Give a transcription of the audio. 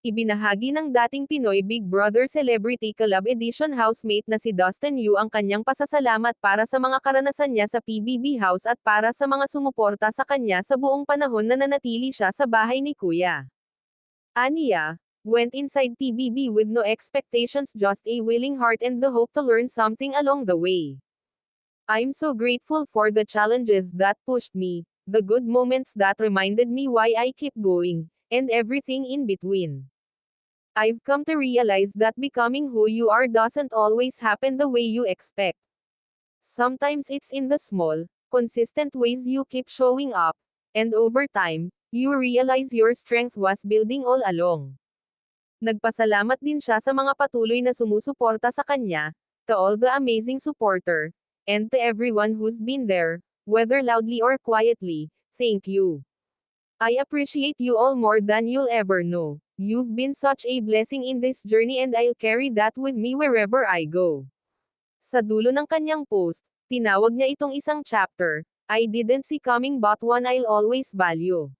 Ibinahagi ng dating Pinoy Big Brother Celebrity Club Edition housemate na si Dustin Yu ang kanyang pasasalamat para sa mga karanasan niya sa PBB House at para sa mga sumuporta sa kanya sa buong panahon na nanatili siya sa bahay ni Kuya. Aniya, went inside PBB with no expectations just a willing heart and the hope to learn something along the way. I'm so grateful for the challenges that pushed me, the good moments that reminded me why I keep going, and everything in between. I've come to realize that becoming who you are doesn't always happen the way you expect. Sometimes it's in the small, consistent ways you keep showing up, and over time, you realize your strength was building all along. Nagpasalamat din siya sa mga patuloy na sumusuporta sa kanya, to all the amazing supporter, and to everyone who's been there, whether loudly or quietly, thank you. I appreciate you all more than you'll ever know. You've been such a blessing in this journey and I'll carry that with me wherever I go. Sa dulo ng kanyang post, tinawag niya itong isang chapter, I didn't see coming but one I'll always value.